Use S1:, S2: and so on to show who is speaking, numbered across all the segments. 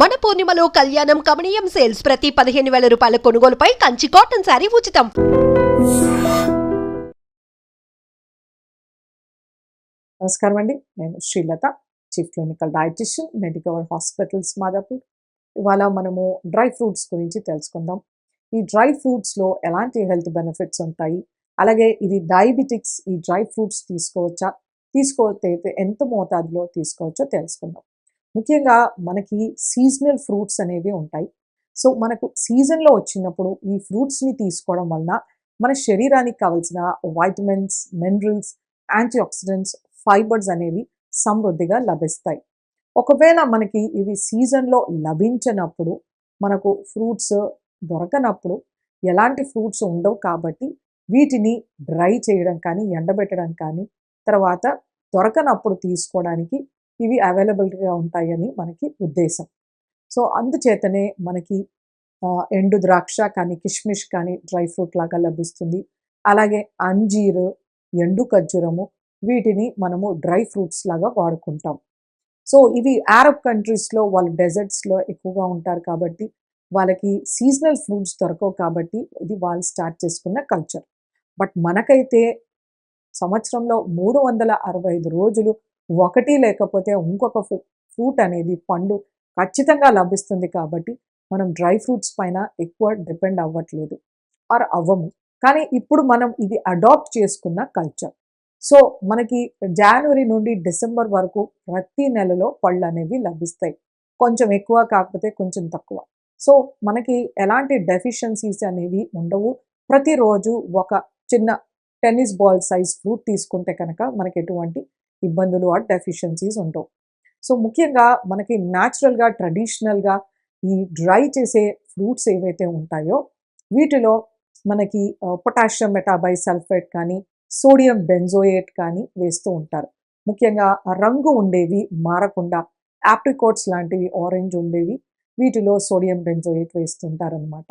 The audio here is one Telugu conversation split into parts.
S1: మన పూర్ణిమలో కళ్యాణం కమనీయం సేల్స్ ప్రతి పదిహేను వేల రూపాయల కొనుగోలుపై కంచి కాటన్ శారీ ఉచితం.
S2: నమస్కారం అండి. నేను Srilatha chief clinical dietitian Medicover hospitals Madhapur ఇవాళ మనము డ్రై ఫ్రూట్స్ గురించి తెలుసుకుందాం. ఈ డ్రై ఫ్రూట్స్లో ఎలాంటి హెల్త్ బెనిఫిట్స్ ఉంటాయి? అలాగే ఇది డయాబెటిక్స్ ఈ డ్రై ఫ్రూట్స్ తీసుకోవచ్చా? తీసుకోతే ఎంత మోతాదులో తీసుకోవచ్చో తెలుసుకుందాం. ముఖ్యంగా మనకి సీజనల్ ఫ్రూట్స్ అనేవి ఉంటాయి. సో మనకు సీజన్లో వచ్చినప్పుడు ఈ ఫ్రూట్స్ని తీసుకోవడం వలన మన శరీరానికి కావాల్సిన vitamins minerals antioxidants fibres అనేవి సమృద్ధిగా లభిస్తాయి. ఒకవేళ మనకి ఇవి సీజన్లో లభించినప్పుడు మనకు ఫ్రూట్స్ దొరకనప్పుడు ఎలాంటి ఫ్రూట్స్ ఉండవు కాబట్టి వీటిని డ్రై చేయడం కానీ ఎండబెట్టడం కానీ తర్వాత దొరకనప్పుడు తీసుకోవడానికి ఇవి అవైలబుల్గా ఉంటాయని మనకి ఉద్దేశం. సో అందుచేతనే మనకి ఎండు ద్రాక్ష కానీ కిష్మిష్ కానీ డ్రై ఫ్రూట్ లాగా లభిస్తుంది. అలాగే అంజీరు ఎండు ఖర్జూరము వీటిని మనము డ్రై ఫ్రూట్స్ లాగా వాడుకుంటాం. సో ఇవి అరబ్ కంట్రీస్లో వాళ్ళు డెజర్ట్స్లో ఎక్కువగా ఉంటారు కాబట్టి వాళ్ళకి సీజనల్ ఫ్రూట్స్ దొరకవు కాబట్టి ఇది వాళ్ళు స్టార్ట్ చేసుకున్న కల్చర్. బట్ మనకైతే సంవత్సరంలో మూడు వందల అరవై ఐదు రోజులు ఒకటి లేకపోతే ఇంకొక ఫ్రూట్ అనేది పండు ఖచ్చితంగా లభిస్తుంది కాబట్టి మనం డ్రై ఫ్రూట్స్ పైన ఎక్కువ డిపెండ్ అవ్వట్లేదు. ఆర్ అవ్వము. కానీ ఇప్పుడు మనం ఇది అడాప్ట్ చేసుకున్న కల్చర్. సో మనకి జనవరి నుండి డిసెంబర్ వరకు ప్రతి నెలలో పళ్ళు అనేవి లభిస్తాయి. కొంచెం ఎక్కువ కాకపోతే కొంచెం తక్కువ. సో మనకి ఎలాంటి డెఫిషియన్సీస్ అనేవి ఉండవు. ప్రతిరోజు ఒక చిన్న టెన్నిస్ బాల్ సైజ్ ఫ్రూట్ తీసుకుంటే కనుక మనకి ఎటువంటి ఇబ్బందులు ఆ డెఫిషియన్సీస్ ఉండవు సో ముఖ్యంగా మనకి న్యాచురల్గా ట్రెడిషనల్గా ఈ డ్రై చేసే ఫ్రూట్స్ ఏవైతే ఉంటాయో వీటిలో మనకి పొటాషియం మెటాబై సల్ఫేట్ కానీ సోడియం బెంజోయేట్ కానీ వేస్తూ ఉంటారు. ముఖ్యంగా రంగు ఉండేవి మారకుండా ఆప్రికోట్స్ లాంటివి ఆరెంజ్ ఉండేవి వీటిలో సోడియం బెంజోయేట్ వేస్తుంటారనమాట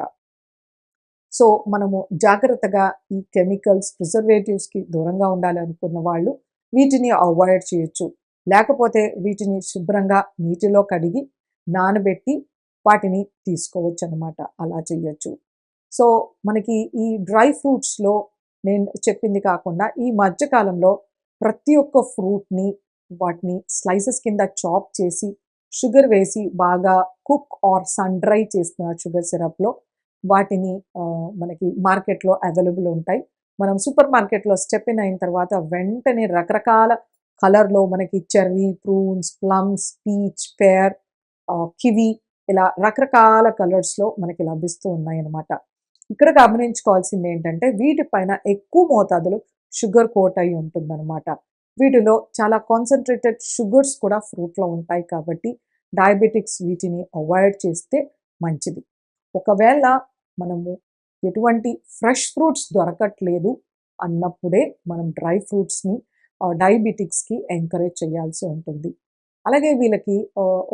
S2: సో మనము జాగ్రత్తగా ఈ కెమికల్స్ ప్రిజర్వేటివ్స్కి దూరంగా ఉండాలి అనుకున్న వాళ్ళు వీటిని అవాయిడ్ చేయొచ్చు. లేకపోతే వీటిని శుభ్రంగా నీటిలో కడిగి నానబెట్టి వాటిని తీసుకోవచ్చు అనమాట అలా చేయొచ్చు. సో మనకి ఈ డ్రై ఫ్రూట్స్లో నేను చెప్పింది కాకుండా ఈ మధ్యకాలంలో ప్రతి ఒక్క ఫ్రూట్ని వాటిని స్లైసెస్ కింద చాప్ చేసి షుగర్ వేసి బాగా కుక్ ఆర్ సన్ డ్రై చేస్తున్నారు షుగర్ సిరప్లో వాటిని మనకి మార్కెట్లో అవైలబుల్ ఉంటాయి. మనం సూపర్ మార్కెట్లో స్టెప్ ఇన్ అయిన తర్వాత వెంటనే రకరకాల కలర్లో మనకి cherry prunes plums peach pear kiwi ఇలా రకరకాల కలర్స్లో మనకి లభిస్తూ ఉన్నాయి అన్నమాట ఇక్కడ గమనించుకోవాల్సింది ఏంటంటే వీటిపైన ఎక్కువ మోతాదులో షుగర్ కోట్ అయి ఉంటుందన్నమాట. వీటిలో చాలా కాన్సన్ట్రేటెడ్ షుగర్స్ కూడా ఫ్రూట్లో ఉంటాయి కాబట్టి డయాబెటిక్స్ వీటిని అవాయిడ్ చేస్తే మంచిది. ఒకవేళ మనము ఎటువంటి ఫ్రెష్ ఫ్రూట్స్ దొరకట్లేదు అన్నప్పుడే మనం డ్రై ఫ్రూట్స్ని డయాబెటిక్స్కి ఎంకరేజ్ చేయాల్సి ఉంటుంది. అలాగే వీళ్ళకి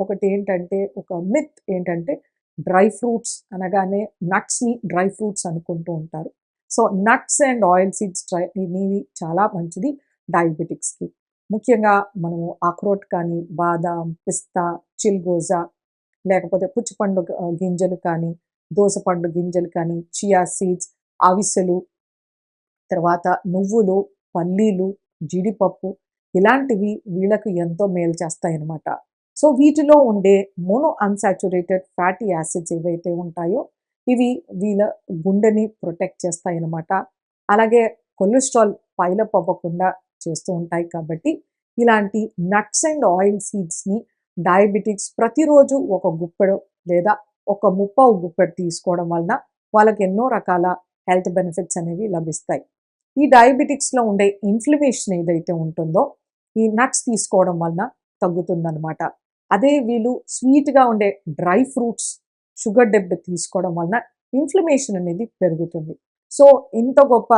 S2: ఒకటి ఏంటంటే ఒక మిత్ ఏంటంటే డ్రై ఫ్రూట్స్ అనగానే నట్స్ని డ్రై ఫ్రూట్స్ అనుకుంటూ ఉంటారు. So nuts and oil seeds dry ఇవి చాలా మంచిది డయాబెటిక్స్కి. ముఖ్యంగా మనము అక్రోట్ కానీ బాదాం పిస్తా చిల్గోజా లేకపోతే పుచ్చిపండు గింజలు కానీ దోసపండు గింజలు కానీ చియా సీడ్స్ అవిసెలు తర్వాత నువ్వులు పల్లీలు జీడిపప్పు ఇలాంటివి వీళ్ళకు ఎంతో మేలు చేస్తాయి అన్నమాట సో వీటిలో ఉండే మోనో అన్సాచురేటెడ్ ఫ్యాటీ యాసిడ్స్ ఏవైతే ఉంటాయో ఇవి వీళ్ళ గుండెని ప్రొటెక్ట్ చేస్తాయి అన్నమాట అలాగే కొలెస్ట్రాల్ పైలప్ అవ్వకుండా చేస్తూ ఉంటాయి కాబట్టి ఇలాంటి నట్స్ అండ్ ఆయిల్ సీడ్స్ని డయాబెటిక్స్ ప్రతిరోజు ఒక గుప్పెడు లేదా ఒక ముప్పావు గుప్పెడు తీసుకోవడం వలన వాళ్ళకి ఎన్నో రకాల హెల్త్ బెనిఫిట్స్ అనేవి లభిస్తాయి. ఈ డయాబెటిక్స్లో ఉండే ఇన్ఫ్లమేషన్ ఏదైతే ఉంటుందో ఈ నట్స్ తీసుకోవడం వలన తగ్గుతుందన్నమాట. అదే వీళ్ళు స్వీట్గా ఉండే డ్రై ఫ్రూట్స్ షుగర్ డెబ్ తీసుకోవడం వలన ఇన్ఫ్లమేషన్ అనేది పెరుగుతుంది. సో ఇంత గొప్ప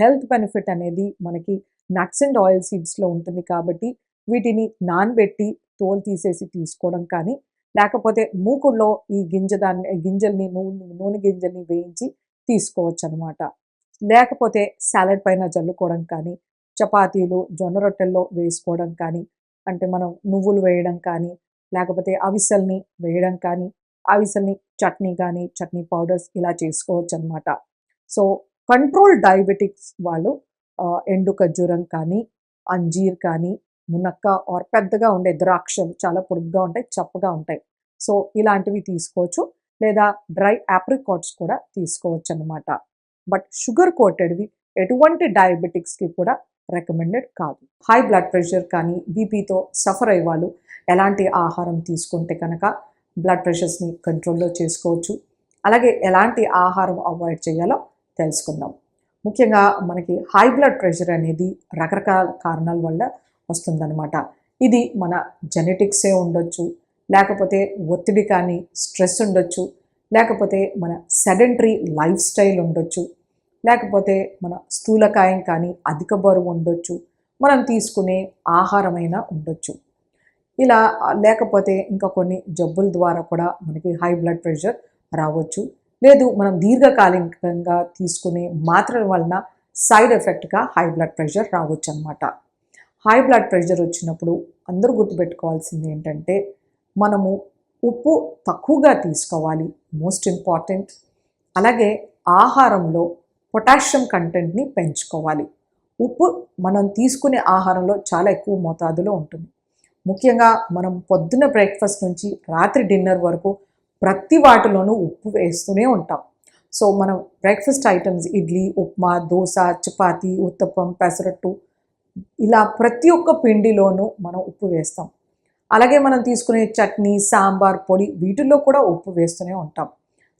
S2: హెల్త్ బెనిఫిట్ అనేది మనకి నట్స్ అండ్ ఆయిల్ సీడ్స్లో ఉంటుంది కాబట్టి వీటిని నానబెట్టి తోలు తీసేసి తీసుకోవడం కానీ లేకపోతే మూకుడులో ఈ గింజ దాన్ని గింజల్ని నూనె నూనె గింజల్ని వేయించి తీసుకోవచ్చు అనమాట లేకపోతే సాలెడ్ పైన జల్లుకోవడం కానీ చపాతీలు జొన్న రొట్టెల్లో వేసుకోవడం కానీ అంటే మనం నువ్వులు వేయడం కానీ లేకపోతే అవిసల్ని వేయడం కానీ అవిసల్ని చట్నీ కానీ చట్నీ పౌడర్స్ ఇలా చేసుకోవచ్చు అనమాట సో కంట్రోల్ డయాబెటిక్స్ వాళ్ళు ఎండు ఖర్జూరం కానీ అంజీర్ కానీ మునక్క ఆర్ పెద్దగా ఉండే ద్రాక్షలు చాలా పొడుగ్గా ఉంటాయి చప్పగా ఉంటాయి. సో ఇలాంటివి తీసుకోవచ్చు. లేదా డ్రై యాప్రికాట్స్ కూడా తీసుకోవచ్చు అనమాట బట్ షుగర్ కోటెడ్వి ఎటువంటి డయాబెటిక్స్కి కూడా రికమెండెడ్ కాదు. హై బ్లడ్ ప్రెషర్ కానీ బీపీతో సఫర్ అయ్యే వాళ్ళు ఎలాంటి ఆహారం తీసుకుంటే కనుక బ్లడ్ ప్రెషర్స్ని కంట్రోల్లో చేసుకోవచ్చు. అలాగే ఎలాంటి ఆహారం అవాయిడ్ చేయాలో తెలుసుకుందాం. ముఖ్యంగా మనకి హై బ్లడ్ ప్రెషర్ అనేది రకరకాల కారణాల వల్ల వస్తుందన్నమాట. ఇది మన జెనెటిక్సే ఉండొచ్చు లేకపోతే ఒత్తిడి కానీ స్ట్రెస్ ఉండొచ్చు లేకపోతే మన సెడెంటరీ లైఫ్ స్టైల్ ఉండొచ్చు లేకపోతే మన స్థూలకాయం కానీ అధిక బరువు ఉండొచ్చు మనం తీసుకునే ఆహారమైనా ఉండొచ్చు. ఇలా లేకపోతే ఇంకా కొన్ని జబ్బుల ద్వారా కూడా మనకి హై బ్లడ్ ప్రెషర్ రావచ్చు. లేదు మనం దీర్ఘకాలికంగా తీసుకునే మాత్రల వలన సైడ్ ఎఫెక్ట్గా హై బ్లడ్ ప్రెషర్ రావచ్చు అనమాట హై బ్లడ్ ప్రెషర్ వచ్చినప్పుడు అందరూ గుర్తుపెట్టుకోవాల్సింది ఏంటంటే మనము ఉప్పు తక్కువగా తీసుకోవాలి మోస్ట్ ఇంపార్టెంట్ అలాగే ఆహారంలో పొటాషియం కంటెంట్ని పెంచుకోవాలి. ఉప్పు మనం తీసుకునే ఆహారంలో చాలా ఎక్కువ మోతాదులో ఉంటుంది. ముఖ్యంగా మనం పొద్దున బ్రేక్ఫాస్ట్ నుంచి రాత్రి డిన్నర్ వరకు ప్రతి వాటిలోనూ ఉప్పు వేస్తూనే ఉంటాం. సో మనం బ్రేక్ఫాస్ట్ ఐటమ్స్ ఇడ్లీ ఉప్మా దోశ చపాతి ఉత్తప్పం పెసరట్టు ఇలా ప్రతి ఒక్క పిండిలోనూ మనం ఉప్పు వేస్తాం. అలాగే మనం తీసుకునే చట్నీ సాంబార్ పొడి వీటిల్లో కూడా ఉప్పు వేస్తూనే ఉంటాం.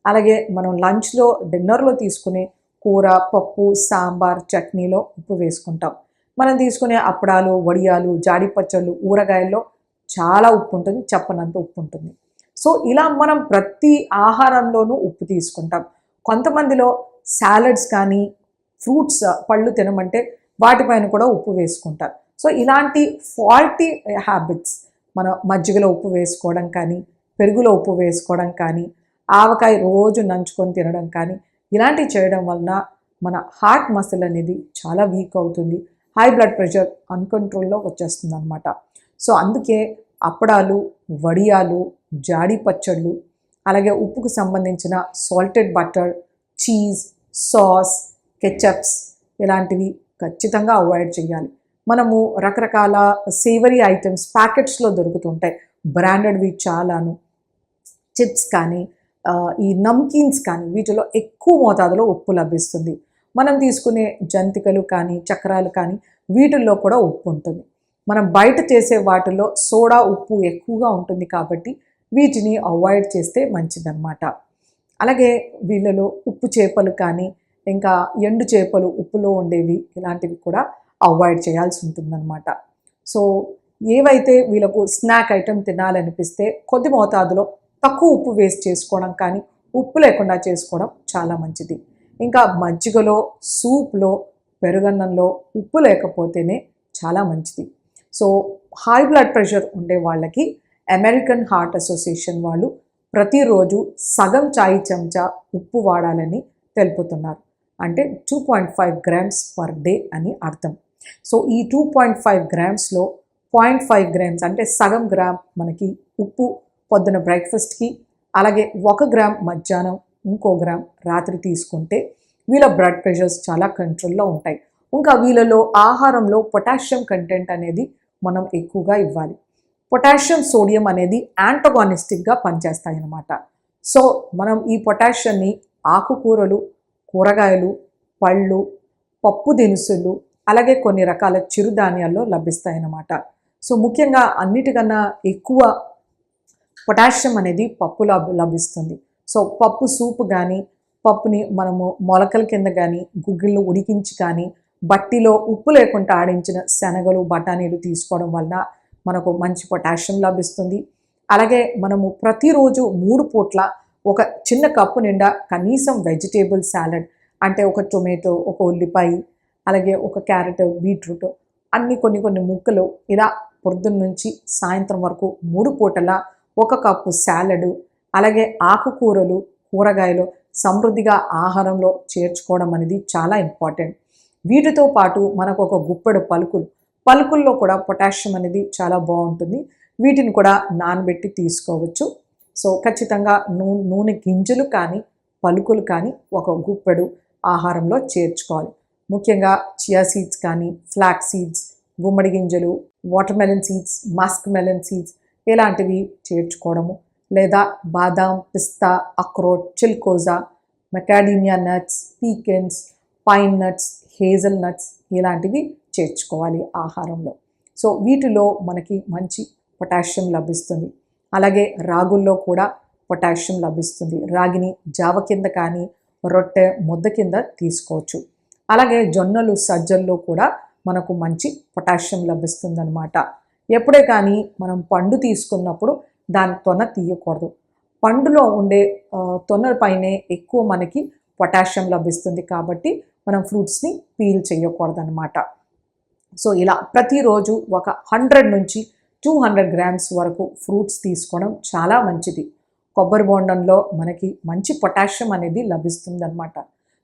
S2: అలాగే మనం లంచ్లో డిన్నర్లో తీసుకునే కూర పప్పు సాంబార్ చట్నీలో ఉప్పు వేసుకుంటాం. మనం తీసుకునే అప్పడాలు వడియాలు జాడి పచ్చళ్ళు ఊరగాయల్లో చాలా ఉప్పు ఉంటుంది చెప్పనంత ఉప్పు ఉంటుంది. సో ఇలా మనం ప్రతి ఆహారంలోనూ ఉప్పు తీసుకుంటాం. కొంతమందిలో సాలడ్స్ కానీ ఫ్రూట్స్ పళ్ళు తినమంటే వాటిపైన కూడా ఉప్పు వేసుకుంటారు. సో ఇలాంటి ఫాల్టీ హ్యాబిట్స్ మన మజ్జిగలో ఉప్పు వేసుకోవడం కానీ పెరుగులో ఉప్పు వేసుకోవడం కానీ ఆవకాయ రోజు నంచుకొని తినడం కానీ ఇలాంటివి చేయడం వలన మన హార్ట్ మసిల్ అనేది చాలా వీక్ అవుతుంది. హై బ్లడ్ ప్రెషర్ అన్కంట్రోల్లో వచ్చేస్తుంది అనమాట సో అందుకే అప్పడాలు వడియాలు జాడి పచ్చళ్ళు అలాగే ఉప్పుకు సంబంధించిన salted butter cheese sauce ketchups ఇలాంటివి ఖచ్చితంగా అవాయిడ్ చేయాలి మనము రకరకాల సేవరీ ఐటమ్స్ ప్యాకెట్స్లో దొరుకుతుంటాయి. బ్రాండెడ్వి చాలాను చిప్స్ కానీ ఈ నమ్కీన్స్ కానీ వీటిలో ఎక్కువ మోతాదులో ఉప్పు లభిస్తుంది. మనం తీసుకునే జంతికలు కానీ చక్రాలు కానీ వీటిల్లో కూడా ఉప్పు ఉంటుంది. మనం బయట చేసే వాటిలో సోడా ఉప్పు ఎక్కువగా ఉంటుంది కాబట్టి వీటిని అవాయిడ్ చేస్తే మంచిదన్నమాట. అలాగే వీళ్ళలో ఉప్పు చేపలు కానీ ఇంకా ఎండు చేపలు ఉప్పులో ఉండేవి ఇలాంటివి కూడా అవాయిడ్ చేయాల్సి ఉంటుందన్నమాట. సో ఏవైతే వీళ్ళకు స్నాక్ ఐటెం తినాలనిపిస్తే కొద్ది మోతాదులో తక్కువ ఉప్పు వేస్ట్ చేసుకోవడం కానీ ఉప్పు లేకుండా చేసుకోవడం చాలా మంచిది. ఇంకా మజ్జిగలో సూప్లో పెరుగన్నంలో ఉప్పు లేకపోతేనే చాలా మంచిది. సో హై బ్లడ్ ప్రెషర్ ఉండే వాళ్ళకి అమెరికన్ హార్ట్ అసోసియేషన్ వాళ్ళు ప్రతిరోజు సగం చాయ్ చెంచా ఉప్పు వాడాలని తెలుపుతున్నారు. అంటే two point five grams per day అని అర్థం. సో ఈ టూ పాయింట్ ఫైవ్ గ్రామ్స్లో పాయింట్ ఫైవ్ గ్రామ్స్ అంటే సగం గ్రామ్ మనకి ఉప్పు పొద్దున బ్రేక్ఫాస్ట్కి అలాగే ఒక గ్రామ్ మధ్యాహ్నం ఇంకో గ్రామ్ రాత్రి తీసుకుంటే వీళ్ళ బ్లడ్ ప్రెషర్స్ చాలా కంట్రోల్లో ఉంటాయి. ఇంకా వీళ్ళలో ఆహారంలో పొటాషియం కంటెంట్ అనేది మనం ఎక్కువగా ఇవ్వాలి. పొటాషియం సోడియం అనేది యాంటగానిస్టిక్గా పనిచేస్తాయి అన్నమాట సో మనం ఈ పొటాషియంని ఆకుకూరలు కూరగాయలు పళ్ళు పప్పు దినుసులు అలాగే కొన్ని రకాల చిరుధాన్యాల్లో లభిస్తాయన్నమాట. సో ముఖ్యంగా అన్నిటికన్నా ఎక్కువ పొటాషియం అనేది పప్పు లభ లభిస్తుంది. సో పప్పు సూప్ కానీ పప్పుని మనము మొలకల కింద కానీ గుగ్గిళ్ళు ఉడికించి కానీ బట్టిలో ఉప్పు లేకుండా ఆడించిన శనగలు బఠానీలు తీసుకోవడం వలన మనకు మంచి పొటాషియం లభిస్తుంది. అలాగే మనము ప్రతిరోజు మూడు పూట్ల ఒక చిన్న కప్పు నిండా కనీసం వెజిటేబుల్ సాలడ్ అంటే ఒక టొమాటో ఒక ఉల్లిపాయ అలాగే ఒక క్యారెట్ బీట్రూట్ అన్ని కొన్ని కొన్ని ముక్కలు ఇలా పొద్దున్న నుంచి సాయంత్రం వరకు మూడు పూటల ఒక కప్పు సాలడ్ అలాగే ఆకుకూరలు కూరగాయలు సమృద్ధిగా ఆహారంలో చేర్చుకోవడం అనేది చాలా ఇంపార్టెంట్. వీటితో పాటు మనకు ఒక గుప్పెడు పలుకులు పలుకుల్లో కూడా పొటాషియం అనేది చాలా బాగుంటుంది. వీటిని కూడా నానబెట్టి తీసుకోవచ్చు. సో ఖచ్చితంగా నూ నూనె గింజలు కానీ పలుకులు కానీ ఒక గుప్పెడు ఆహారంలో చేర్చుకోవాలి. ముఖ్యంగా చియా సీడ్స్ కానీ ఫ్లాక్ సీడ్స్ గుమ్మడి గింజలు watermelon seeds muskmelon seeds ఇలాంటివి చేర్చుకోవడము. లేదా బాదాం పిస్తా అక్రోట్ చిల్కోజా macadamia nuts pecans pine nuts hazelnuts ఇలాంటివి చేర్చుకోవాలి ఆహారంలో. సో వీటిలో మనకి మంచి పొటాషియం లభిస్తుంది. అలాగే రాగుల్లో కూడా పొటాషియం లభిస్తుంది. రాగిని జావ కింద కానీ రొట్టె ముద్ద కింద తీసుకోవచ్చు. అలాగే జొన్నలు సజ్జల్లో కూడా మనకు మంచి పొటాషియం లభిస్తుందనమాట ఎప్పుడే కానీ మనం పండు తీసుకున్నప్పుడు దాని తొన తీయకూడదు. పండులో ఉండే ఆ, తొన పైనే ఎక్కువ మనకి పొటాషియం లభిస్తుంది కాబట్టి మనం ఫ్రూట్స్ని పీల్ చేయకూడదనమాట సో ఇలా ప్రతిరోజు ఒక హండ్రెడ్ నుంచి టూ హండ్రెడ్ గ్రామ్స్ వరకు ఫ్రూట్స్ తీసుకోవడం చాలా మంచిది. కొబ్బరి బోండంలో మనకి మంచి పొటాషియం అనేది లభిస్తుందన్నమాట.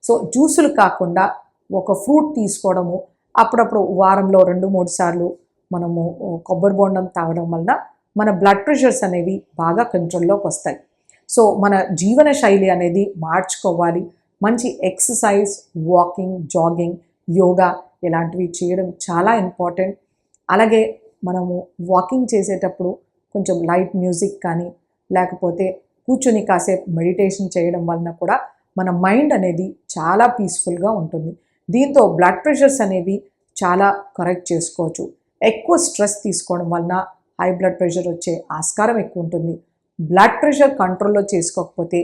S2: సో జ్యూసులు కాకుండా ఒక ఫ్రూట్ తీసుకోవడము అప్పుడప్పుడు వారంలో రెండు మూడు సార్లు మనము కొబ్బరి బోండం తాగడం వలన మన బ్లడ్ ప్రెషర్స్ అనేవి బాగా కంట్రోల్లోకి వస్తాయి. సో మన జీవన శైలి అనేది మార్చుకోవాలి. మంచి ఎక్సర్సైజ్ వాకింగ్ జాగింగ్ యోగా ఇలాంటివి చేయడం చాలా ఇంపార్టెంట్. అలాగే మనము వాకింగ్ చేసేటప్పుడు కొంచెం లైట్ మ్యూజిక్ కానీ లేకపోతే కూర్చొని కాసేపు మెడిటేషన్ చేయడం వలన కూడా మన మైండ్ అనేది చాలా పీస్ఫుల్గా ఉంటుంది. దీంతో బ్లడ్ ప్రెషర్స్ అనేవి చాలా కరెక్ట్ చేసుకోవచ్చు. ఎక్కువ స్ట్రెస్ తీసుకోవడం వలన హై బ్లడ్ ప్రెషర్ వచ్చే ఆస్కారం ఎక్కువ ఉంటుంది. బ్లడ్ ప్రెషర్ కంట్రోల్లో చేసుకోకపోతే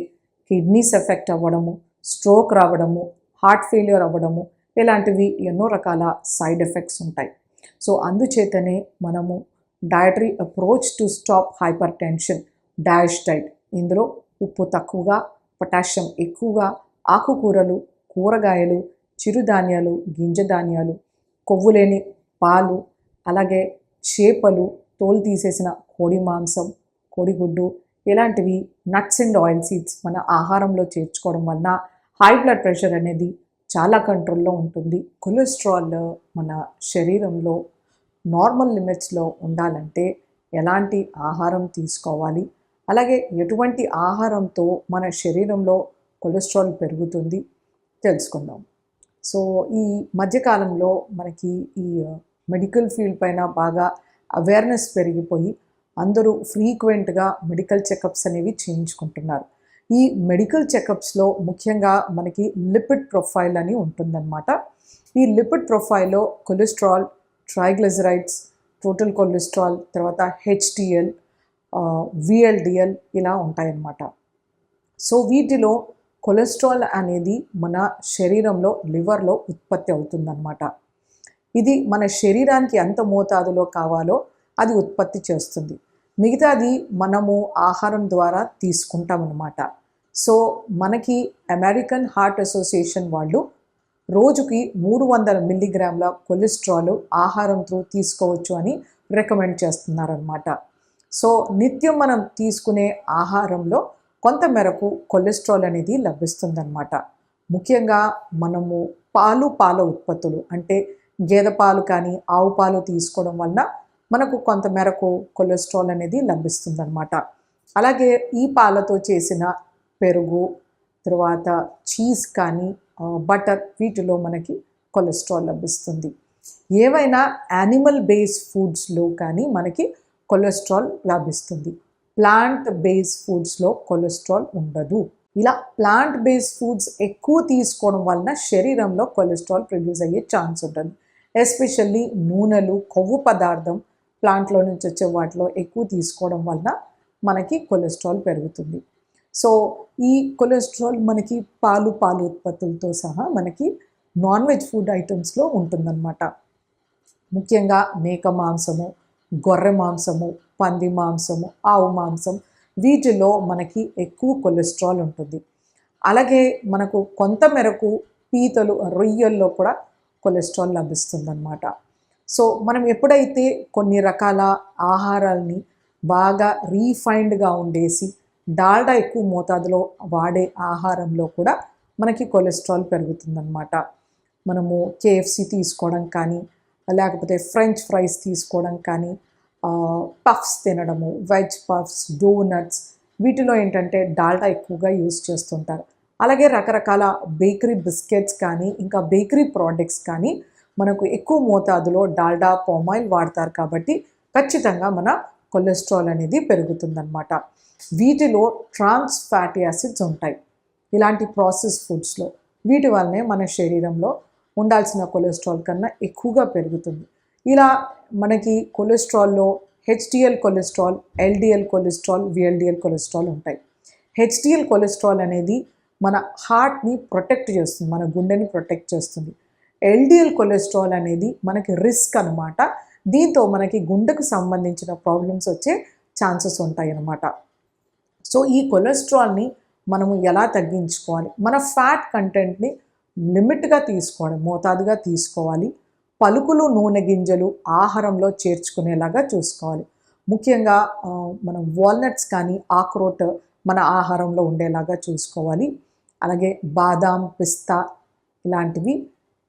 S2: కిడ్నీస్ ఎఫెక్ట్ అవ్వడము స్ట్రోక్ రావడము హార్ట్ ఫెయిల్యూర్ అవ్వడము ఇలాంటివి ఎన్నో రకాల సైడ్ ఎఫెక్ట్స్ ఉంటాయి. సో అందుచేతనే మనము dietary approach to stop hypertension dash diet. ఇందులో ఉప్పు తక్కువగా పొటాషియం ఎక్కువగా ఆకుకూరలు కూరగాయలు చిరుధాన్యాలు గింజ ధాన్యాలు కొవ్వు లేని పాలు అలాగే చేపలు తోలు తీసేసిన కోడి మాంసం కోడిగుడ్డు ఇలాంటివి నట్స్ అండ్ ఆయిల్ సీడ్స్ మన ఆహారంలో చేర్చుకోవడం వలన హై బ్లడ్ ప్రెషర్ అనేది చాలా కంట్రోల్లో ఉంటుంది. కొలెస్ట్రాల్ మన శరీరంలో నార్మల్ లిమిట్స్లో ఉండాలంటే ఎలాంటి ఆహారం తీసుకోవాలి? అలాగే ఎటువంటి ఆహారంతో మన శరీరంలో కొలెస్ట్రాల్ పెరుగుతుంది? తెలుసుకుందాం. సో ఈ మధ్యకాలంలో మనకి ఈ మెడికల్ ఫీల్డ్ పైన బాగా అవేర్నెస్ పెరిగిపోయి అందరూ ఫ్రీక్వెంట్గా మెడికల్ చెకప్స్ అనేవి చేయించుకుంటున్నారు. ఈ మెడికల్ చెకప్స్లో ముఖ్యంగా మనకి లిపిడ్ ప్రొఫైల్ అని ఉంటుందన్నమాట. ఈ లిపిడ్ ప్రొఫైల్లో కొలెస్ట్రాల్ ట్రైగ్లిజరైడ్స్ టోటల్ కొలెస్ట్రాల్ తర్వాత హెచ్డిఎల్ విఎల్డిఎల్ ఇలా ఉంటాయన్నమాట. సో వీటిలో కొలెస్ట్రాల్ అనేది మన శరీరంలో లివర్లో ఉత్పత్తి అవుతుందన్నమాట. ఇది మన శరీరానికి ఎంత మోతాదులో కావాలో అది ఉత్పత్తి చేస్తుంది. మిగతాది మనము ఆహారం ద్వారా తీసుకుంటామన్నమాట. సో మనకి అమెరికన్ హార్ట్ అసోసియేషన్ వాళ్ళు రోజుకి మూడు వందల మిల్లీగ్రాముల కొలెస్ట్రాల్ ఆహారంతో తీసుకోవచ్చు అని రికమెండ్ చేస్తున్నారనమాట సో నిత్యం మనం తీసుకునే ఆహారంలో కొంత మేరకు కొలెస్ట్రాల్ అనేది లభిస్తుందన్నమాట. ముఖ్యంగా మనము పాలు పాల ఉత్పత్తులు అంటే గేదె పాలు కానీ ఆవు పాలు తీసుకోవడం వలన మనకు కొంత మేరకు కొలెస్ట్రాల్ అనేది లభిస్తుందన్నమాట. అలాగే ఈ పాలతో చేసిన పెరుగు తర్వాత చీజ్ కానీ బటర్ వీటిలో మనకి కొలెస్ట్రాల్ లభిస్తుంది. ఏవైనా యానిమల్ బేస్ ఫుడ్స్లో కానీ మనకి కొలెస్ట్రాల్ లభిస్తుంది. ప్లాంట్ బేస్ ఫుడ్స్లో కొలెస్ట్రాల్ ఉండదు. ఇలా ప్లాంట్ బేస్ ఫుడ్స్ ఎక్కువ తీసుకోవడం వలన శరీరంలో కొలెస్ట్రాల్ ప్రొడ్యూస్ అయ్యే ఛాన్స్ ఉంటుంది. ఎస్పెషల్లీ నూనెలు కొవ్వు పదార్థం ప్లాంట్లో నుంచి వచ్చే వాటిలో ఎక్కువ తీసుకోవడం వలన మనకి కొలెస్ట్రాల్ పెరుగుతుంది. సో ఈ కొలెస్ట్రాల్ మనకి పాలు పాలు ఉత్పత్తులతో సహా మనకి నాన్ వెజ్ ఫుడ్ ఐటమ్స్లో ఉంటుందన్నమాట. ముఖ్యంగా మేక మాంసము గొర్రె మాంసము పంది మాంసము ఆవు మాంసం వీటిలో మనకి ఎక్కువ కొలెస్ట్రాల్ ఉంటుంది. అలాగే మనకు కొంత మేరకు పీతలు రొయ్యల్లో కూడా కొలెస్ట్రాల్ లభిస్తుందన్నమాట. సో మనం ఎప్పుడైతే కొన్ని రకాల ఆహారాల్ని బాగా రీఫైన్డ్గా ఉండేసి డాల్డా ఎక్కువ మోతాదులో వాడే ఆహారంలో కూడా మనకి కొలెస్ట్రాల్ పెరుగుతుందన్నమాట. మనము కేఎఫ్సి తీసుకోవడం కానీ లేకపోతే ఫ్రెంచ్ ఫ్రైస్ తీసుకోవడం కానీ పఫ్స్ తినడము వెజ్ పఫ్స్ డోనట్స్ వీటిలో ఏంటంటే డాల్డా ఎక్కువగా యూస్ చేస్తుంటారు. అలాగే రకరకాల బేకరీ బిస్కెట్స్ కానీ ఇంకా బేకరీ ప్రోడక్ట్స్ కానీ మనకు ఎక్కువ మోతాదులో డాల్డా పామాయిల్ వాడతారు కాబట్టి ఖచ్చితంగా మన కొలెస్ట్రాల్ అనేది పెరుగుతుందన్నమాట. వీటిలో ట్రాన్స్ ఫ్యాటీ యాసిడ్స్ ఉంటాయి. ఇలాంటి ప్రాసెస్ ఫుడ్స్లో వీటి వల్లనే మన శరీరంలో ఉండాల్సిన కొలెస్ట్రాల్ కన్నా ఎక్కువగా పెరుగుతుంది. ఇలా మనకి కొలెస్ట్రాల్లో HDL cholesterol LDL cholesterol VLDL cholesterol ఉంటాయి. హెచ్డిఎల్ కొలెస్ట్రాల్ అనేది మన హార్ట్ని ప్రొటెక్ట్ చేస్తుంది మన గుండెని ప్రొటెక్ట్ చేస్తుంది. ఎల్డిఎల్ కొలెస్ట్రాల్ అనేది మనకి రిస్క్ అనమాట దీంతో మనకి గుండెకు సంబంధించిన ప్రాబ్లమ్స్ వచ్చే ఛాన్సెస్ ఉంటాయి అన్నమాట సో ఈ కొలెస్ట్రాల్ని మనము ఎలా తగ్గించుకోవాలి? మన ఫ్యాట్ కంటెంట్ని లిమిట్గా తీసుకోవడం మోతాదుగా తీసుకోవాలి. పలుకులు నూనె గింజలు ఆహారంలో చేర్చుకునేలాగా చూసుకోవాలి. ముఖ్యంగా మనం వాల్నట్స్ కానీ ఆక్రోట్ మన ఆహారంలో ఉండేలాగా చూసుకోవాలి. అలాగే బాదాం పిస్తా ఇలాంటివి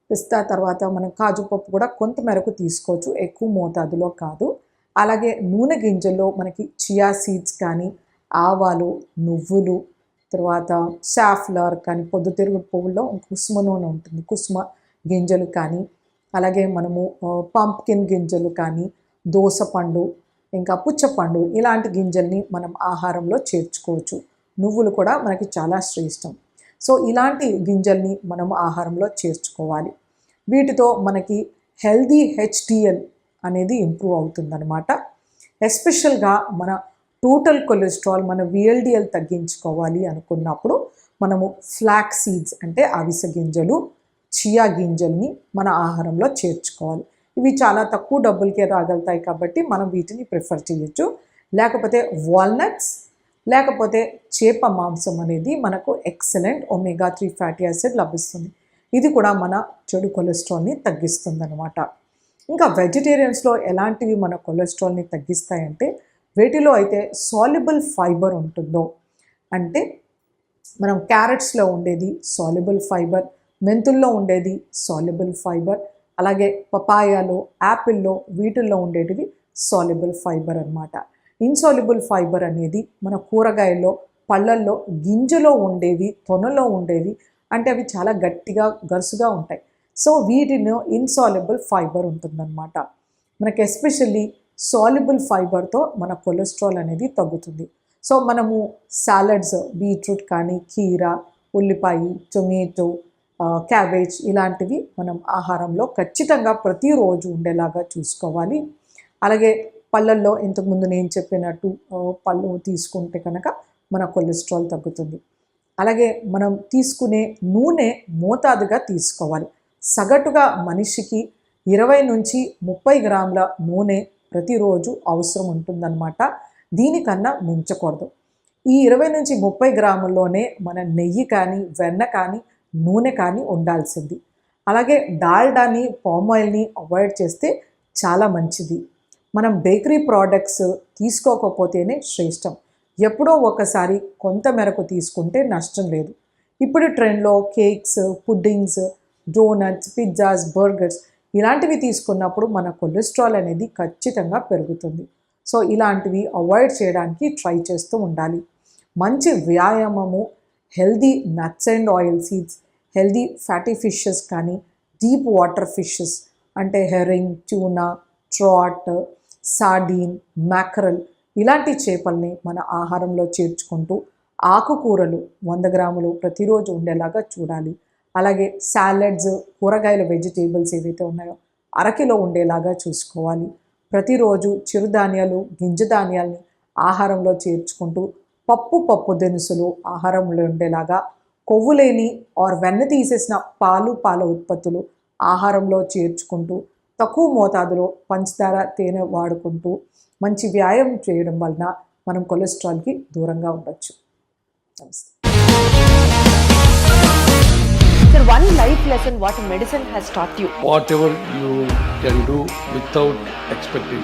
S2: పిస్తా తర్వాత మనం కాజు పప్పు కూడా కొంత మేరకు తీసుకోవచ్చు. ఎక్కువ మోతాదులో కాదు. అలాగే నూనె గింజల్లో మనకి చియా సీడ్స్ కానీ ఆవాలు నువ్వులు తర్వాత సాఫ్లవర్ కానీ పొద్దుతిరుగుడు పువ్వుల్లో కుసుమ నూనె ఉంటుంది. కుసుమ గింజలు కానీ అలాగే మనము పంప్కిన్ గింజలు కానీ దోసపండు ఇంకా పుచ్చపండు ఇలాంటి గింజల్ని మనం ఆహారంలో చేర్చుకోవచ్చు. నువ్వులు కూడా మనకి చాలా శ్రేష్టం. సో ఇలాంటి గింజల్ని మనం ఆహారంలో చేర్చుకోవాలి. వీటితో మనకి హెల్దీ హెచ్డిఎల్ అనేది ఇంప్రూవ్ అవుతుందన్నమాట. ఎస్పెషల్గా మన టోటల్ కొలెస్ట్రాల్ మన విఎల్డిఎల్ తగ్గించుకోవాలి అనుకున్నప్పుడు మనము ఫ్లాక్ సీడ్స్ అంటే అవిసె గింజలు చియా గింజల్ని మన ఆహారంలో చేర్చుకోవాలి. ఇవి చాలా తక్కువ డబ్బులకే రాగలుగుతాయి కాబట్టి మనం వీటిని ప్రిఫర్ చేయొచ్చు. లేకపోతే వాల్నట్స్ లేకపోతే చేప మాంసం అనేది మనకు excellent omega three fatty acid లభిస్తుంది. ఇది కూడా మన చెడు కొలెస్ట్రాల్ని తగ్గిస్తుంది అనమాట ఇంకా వెజిటేరియన్స్లో ఎలాంటివి మన కొలెస్ట్రాల్ని తగ్గిస్తాయంటే వీటిలో అయితే సాల్యుబుల్ ఫైబర్ ఉంటుందో అంటే మనం క్యారెట్స్లో ఉండేది సాల్యుబుల్ ఫైబర్ మెంతుల్లో ఉండేది సాల్యుబుల్ ఫైబర్ అలాగే పపాయాలో యాపిల్లో వీటిల్లో ఉండేటివి సాల్యుబుల్ ఫైబర్ అనమాట ఇన్సాల్యుబుల్ ఫైబర్ అనేది మన కూరగాయల్లో పళ్ళల్లో గింజలో ఉండేవి తొనలో ఉండేవి అంటే అవి చాలా గట్టిగా గరుసుగా ఉంటాయి. సో వీటిలో ఇన్సాల్యుబుల్ ఫైబర్ ఉంటుందన్నమాట. మనకి ఎస్పెషల్లీ సాల్యుబుల్ ఫైబర్తో మన కొలెస్ట్రాల్ అనేది తగ్గుతుంది. సో మనము సాలడ్స్ బీట్రూట్ కానీ కీర ఉల్లిపాయ టొమాటో క్యాబేజ్ ఇలాంటివి మనం ఆహారంలో ఖచ్చితంగా ప్రతిరోజు ఉండేలాగా చూసుకోవాలి. అలాగే పళ్ళల్లో ఇంతకుముందు నేను చెప్పినట్టు పళ్ళు తీసుకుంటే కనుక మన కొలెస్ట్రాల్ తగ్గుతుంది. అలాగే మనం తీసుకునే నూనె మోతాదుగా తీసుకోవాలి. సగటుగా మనిషికి ఇరవై నుంచి ముప్పై గ్రాముల నూనె ప్రతిరోజు అవసరం ఉంటుందన్నమాట. దీనికన్నా మించకూడదు. ఈ ఇరవై నుంచి ముప్పై గ్రాముల్లోనే మన నెయ్యి కానీ వెన్న కానీ నూనె కానీ ఉండాల్సింది. అలాగే డాల్డాని పామ్ ఆయిల్ని అవాయిడ్ చేస్తే చాలా మంచిది. మనం బేకరీ ప్రోడక్ట్స్ తీసుకోకపోతేనే శ్రేష్టం. ఎప్పుడో ఒకసారి కొంత మేరకు తీసుకుంటే నష్టం లేదు. ఇప్పుడు ట్రెండ్లో cakes puddings donuts pizzas burgers ఇలాంటివి తీసుకున్నప్పుడు మన కొలెస్ట్రాల్ అనేది ఖచ్చితంగా పెరుగుతుంది. సో ఇలాంటివి అవాయిడ్ చేయడానికి ట్రై చేస్తూ ఉండాలి. మంచి వ్యాయామము healthy nuts and oil seeds healthy fatty fishes కానీ డీప్ వాటర్ ఫిషెస్ అంటే herring tuna trout sardine mackerel ఇలాంటి చేపల్ని మన ఆహారంలో చేర్చుకుంటూ ఆకుకూరలు వంద గ్రాములు ప్రతిరోజు ఉండేలాగా చూడాలి. అలాగే సాలడ్స్ కూరగాయల వెజిటేబుల్స్ ఏవైతే ఉన్నాయో అరకిలో ఉండేలాగా చూసుకోవాలి. ప్రతిరోజు చిరుధాన్యాలు గింజ ధాన్యాల్ని ఆహారంలో చేర్చుకుంటూ పప్పు పప్పు దినుసులు ఆహారంలో ఉండేలాగా కొవ్వు లేని ఆర్ వెన్న తీసేసిన పాలు పాల ఉత్పత్తులు ఆహారంలో చేర్చుకుంటూ తక్కువ మోతాదులో పంచదార తేనె వాడుకుంటూ మంచి వ్యాయామం చేయడం వలన మనం కొలెస్ట్రాల్కి దూరంగా ఉండొచ్చు నమస్తే
S3: Sir, one life lesson what medicine has taught you.
S4: whatever you can do without expecting.